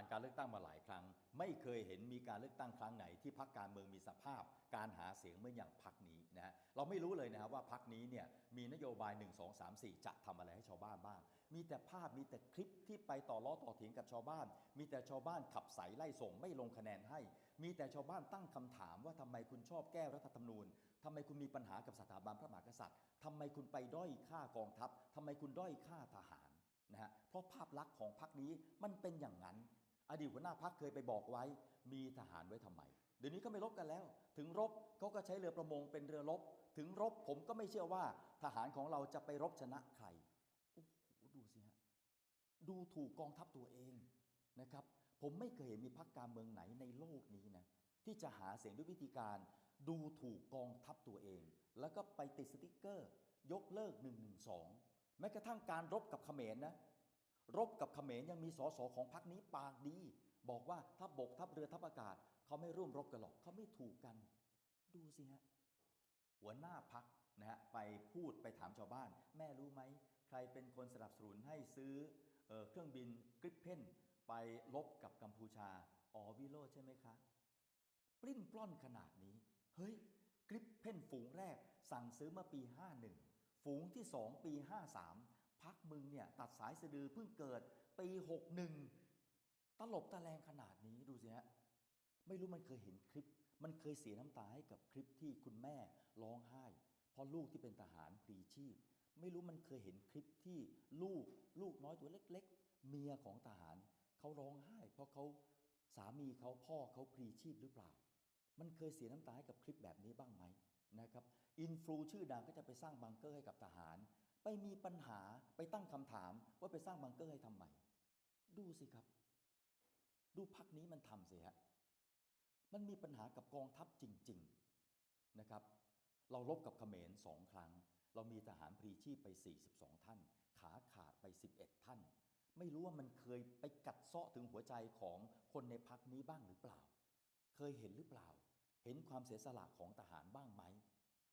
านการเลือกตั้งมาหลายครั้ง ไม่เคยเห็นมีการเลือกตั้งครั้งไหนที่พักการเมืองมีสภาพ การหาเสียงเหมื่อนอย่างพักนี้นะฮะเราไม่รู้เลยนะครับว่าพักนี้เนี่ยมีนโยบาย 1 2 3 4 จะทำอะไรให้ชาวบ้านบ้าง มีแต่ภาพมีแต่คลิปที่ไปต่อล้อต่อเถียงกับชาวบ้าน มีแต่ชาวบ้านขับใสไล่ส่งไม่ลงคะแนนให้ มีแต่ชาวบ้านตั้งคำถามว่าทำไมคุณชอบแก้รัฐธรรมนูญทำไมคุณมีปัญหากับสถาบันพระมหากษัตริย์ทำไมคุณไปด้อยค่ากองทัพทำไมคุณด้อยค่าทหารนะฮะเพราะภาพลักษณ์ของพักนี้มันเป็นอย่างนั้น อดีตหัวหน้าพักเคยไปบอกไว้ มีทหารไว้ทำไม เดี๋ยวนี้ก็ไม่รบกันแล้ว ถึงรบเขาก็ใช้เรือประมงเป็นเรือรบ ถึงรบผมก็ไม่เชื่อว่า ทหารของเราจะไปรบชนะใคร โอ้โหดูสิฮะ ดูถูกกองทัพตัวเองนะครับ ผมไม่เคยเห็นมีพรรคการเมืองไหนในโลกนี้นะที่จะหาเสียงด้วยวิธีการ ดูถูกกองทัพตัวเอง แล้วก็ไปติดสติกเกอร์ ยกเลิก1นึแม้กระทั่งการรบกับเขมรนะ รบกับเขมรยังมีสสของพรรคนี้ปากดี บอกว่าทัพบบกทัพเรือทัพอากาศเขาไม่ร่วมรบกันหรอกเขาไม่ถูกกัน ดูสิฮะหัวหน้าพักนะฮะไปพูดไปถามชาวบ้าน แม่รู้ไหม ใครเป็นคนสนับสนุนให้ซื้อเออเครื่องบินกริปเพนไปลบกับกัมพูชาอ๋อวิโรใช่ไหมคะปลิ้นปล้อนขนาดนี้ เฮ้ยกริปเพนฝูงแรกสั่งซื้อเมื่อปี 51 ฝูงที่ 2 ปี 53 พักมึงเนี่ยตัดสายสะดือเพิ่งเกิดปี61ตลบตะแลงขนาดนี้ดูสิฮะไม่รู้มันเคยเห็นคลิป มันเคยเสียน้ำตาให้กับคลิปที่คุณแม่ร้องไห้ เพราะลูกที่เป็นทหารพลีชีพ ไม่รู้มันเคยเห็นคลิปที่ลูกลูกน้อยตัวเล็ก ๆ เมียของทหารเขาร้องไห้ เพราะเขาสามีเขาพ่อเขาพลีชีพหรือเปล่า มันเคยเสียน้ำตาให้กับคลิปแบบนี้บ้างไหมนะครับอินฟลูชื่อดังก็จะไปสร้างบังเกอร์ให้กับทหาร ไปมีปัญหาไปตั้งคำถามว่าไปสร้างบังเกอร์ให้ทำไม ดูสิครับ ดูพักนี้มันทำสิฮะมันมีปัญหากับกองทัพจริง ๆนะครับ เราลบกับเขมรสองครั้ง เรามีทหารพรีชีพไป 42 ท่าน ขาขาดไป 11 ท่าน ไม่รู้ว่ามันเคยไปกัดเซาะถึงหัวใจของคนในพักนี้บ้างหรือเปล่า เคยเห็นหรือเปล่า เห็นความเสียสละของทหารบ้างไหม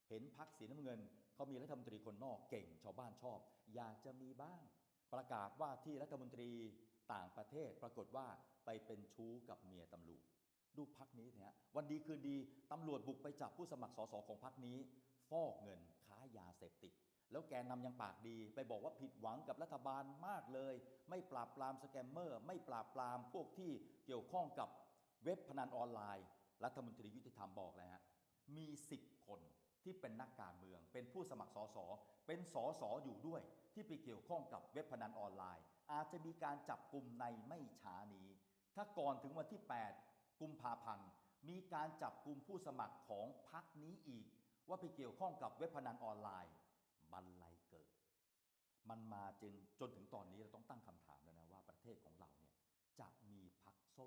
เห็นพักสีน้ำเงินเขามีรัฐมนตรีคนนอกเก่งชาวบ้านชอบ อยากจะมีบ้าง ประกาศว่าที่รัฐมนตรีต่างประเทศปรากฏว่าไปเป็นชู้กับเมียตำรวจดูพักนี้เถอะฮะวันดีคืนดีตำรวจบุกไปจับผู้สมัครสสของพักนี้ ฟอกเงินค้ายาเสพติด แล้วแกนนำยังปากดี ไปบอกว่าผิดหวังกับรัฐบาลมากเลย ไม่ปราบปรามสแกมเมอร์ ไม่ปราบปรามพวกที่เกี่ยวข้องกับเว็บพนันออนไลน์ รัฐมนตรียุติธรรมบอกเลยฮะมี 10 คน ที่เป็นนักการเมือง เป็นผู้สมัครสอสอเป็นสอสออยู่ด้วย ที่ไปเกี่ยวข้องกับเว็บพนันออนไลน์ อาจจะมีการจับกลุ่มในไม่ช้านี้ ถ้าก่อนถึงวันที่ 8 กุมภาพันธ์มีการจับกลุ่มผู้สมัครของพรรคนี้อีก ว่าไปเกี่ยวข้องกับเว็บพนันออนไลน์บันไลเกิด มันมาจนจนถึงตอนนี้เราต้องตั้งคำถามแล้วนะว่าประเทศของเราเนี่ยจะมีพรรคส้ม